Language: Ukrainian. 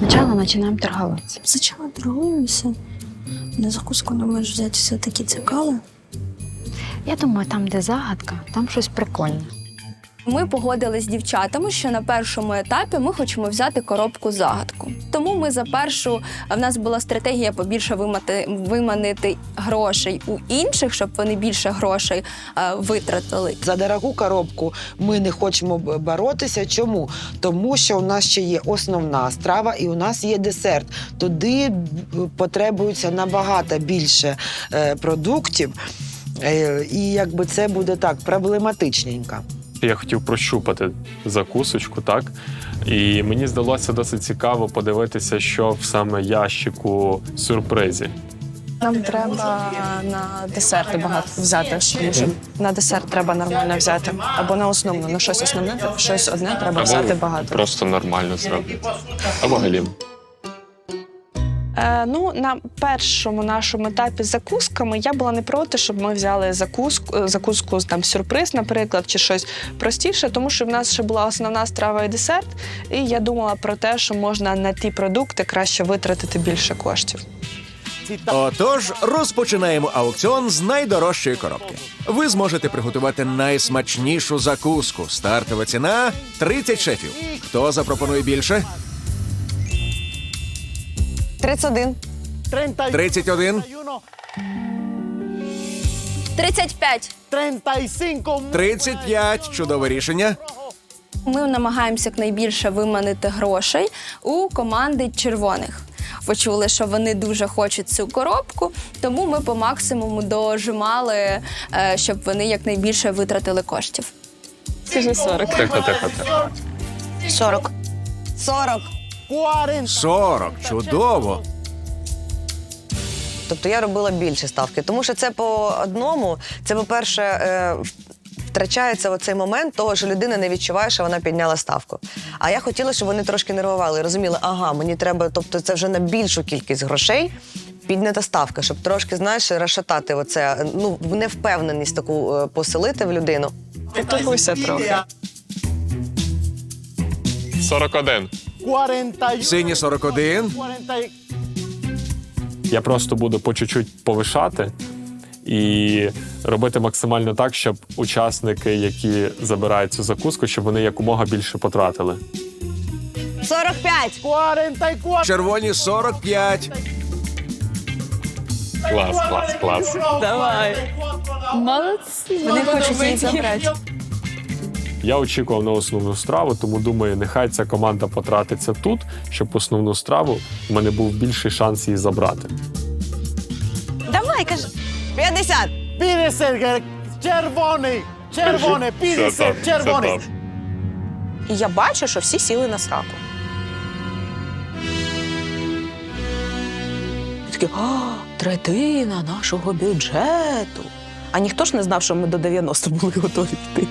Сначала начинаем торговаться. Спочатку торгуємося. На закуску думаєш взяти все-таки цикали. Я думаю, там, де загадка, там щось прикольне. Ми погодились з дівчатами, що на першому етапі ми хочемо взяти коробку загадку. Тому ми за першу в нас була стратегія побільше вимати, виманити грошей у інших, щоб вони більше грошей е, витратили. За дорогу коробку ми не хочемо боротися. Чому? Тому що у нас ще є основна страва і у нас є десерт. Туди б- потребується набагато більше е, продуктів, е, і якби це буде так проблематичненько. Я хотів прощупати закусочку, так? І мені здалося досить цікаво подивитися, що в саме ящику сюрпризі. Нам треба на десерти багато взяти, тому що на десерт треба нормально взяти. Або на основну, на щось основне, щось одне треба взяти багато. просто нормально зробити. Або галім. Е, ну, на першому нашому етапі закусками я була не проти, щоб ми взяли закуску, е, закуску там сюрприз, наприклад, чи щось простіше, тому що в нас ще була основна страва і десерт. І я думала про те, що можна на ті продукти краще витратити більше коштів. Отож, розпочинаємо аукціон з найдорожчої коробки. Ви зможете приготувати найсмачнішу закуску. Стартова ціна 30 шефів. Хто запропонує більше? 31. 31, 35. 35. Чудове рішення. Ми намагаємося якнайбільше виманити грошей у команди червоних. Почули, що вони дуже хочуть цю коробку, тому ми по максимуму дожимали, е, щоб вони якнайбільше витратили коштів. Скажи 40. Тихо, тихо, тихо. 40. 40. 40. Чудово. Тобто я робила більше ставки, тому що це по одному. Це, по-перше, е, втрачається оцей момент того, що людина не відчуває, що вона підняла ставку. А я хотіла, щоб вони трошки нервували і розуміли, ага, мені треба, тобто це вже на більшу кількість грошей. Піднята ставка, щоб трошки, знаєш, розшатати оце, ну, невпевненість таку е, поселити в людину. Потугуйся трохи. 41. Сині 41. Я просто буду по чуть-чуть повишати і робити максимально так, щоб учасники, які забирають цю закуску, щоб вони якомога більше потратили. 45! Червоні 45. Клас, клас, клас. Давай. Молодці. Вони хочуть її забрати. Я очікував на основну страву, тому думаю, нехай ця команда потратиться тут, щоб основну страву в мене був більший шанс її забрати. Давай, кажи. 50! Червоний! Червоне! Це так, це так. І я бачу, що всі сіли на сраку. І Такі, а, третина нашого бюджету. А ніхто ж не знав, що ми до 90 були готові йти.